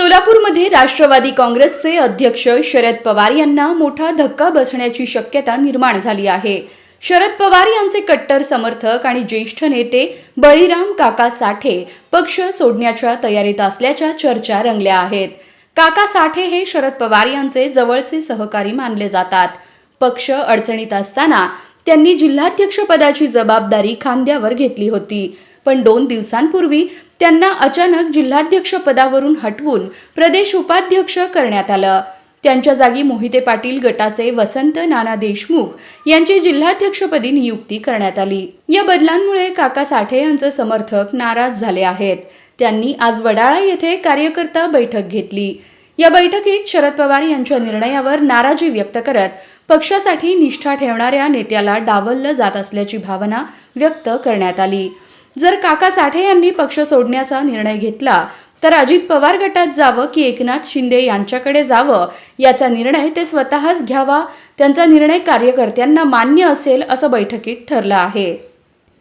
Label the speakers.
Speaker 1: सोलापूरमध्ये राष्ट्रवादी काँग्रेसचे अध्यक्ष शरद पवार यांना मोठा धक्का बसण्याची शक्यता निर्माण झाली आहे. शरद पवार यांचे कट्टर समर्थक आणि ज्येष्ठ नेते बळीराम काका साठे पक्ष सोडण्याच्या तयारीत असल्याच्या चर्चा रंगल्या आहेत. काका साठे हे शरद पवार यांचे जवळचे सहकारी मानले जातात. पक्ष अडचणीत असताना त्यांनी जिल्हाध्यक्षपदाची जबाबदारी खांद्यावर घेतली होती. पण दोन दिवसांपूर्वी त्यांना अचानक जिल्हाध्यक्ष पदावरून हटवून प्रदेश उपाध्यक्ष करण्यात आलं. त्यांच्या जागी मोहिते पाटील गटाचे वसंत नाना देशमुख यांची जिल्हाध्यक्षपदी नियुक्ती करण्यात आली. या बदलांमुळे काका साठे यांचे समर्थक नाराज झाले आहेत. त्यांनी आज वडाळा येथे कार्यकर्ता बैठक घेतली. या बैठकीत शरद पवार यांच्या निर्णयावर नाराजी व्यक्त करत पक्षासाठी निष्ठा ठेवणाऱ्या नेत्याला डावललं जात असल्याची भावना व्यक्त करण्यात आली. जर काका साठे यांनी पक्ष सोडण्याचा निर्णय घेतला तर अजित पवार गटात जावं की एकनाथ शिंदे यांच्याकडे जावं? याचा निर्णय ते स्वतःच घ्यावा. त्यांचा निर्णय कार्यकर्त्यांना मान्य असेल असं बैठकीत ठरलं आहे.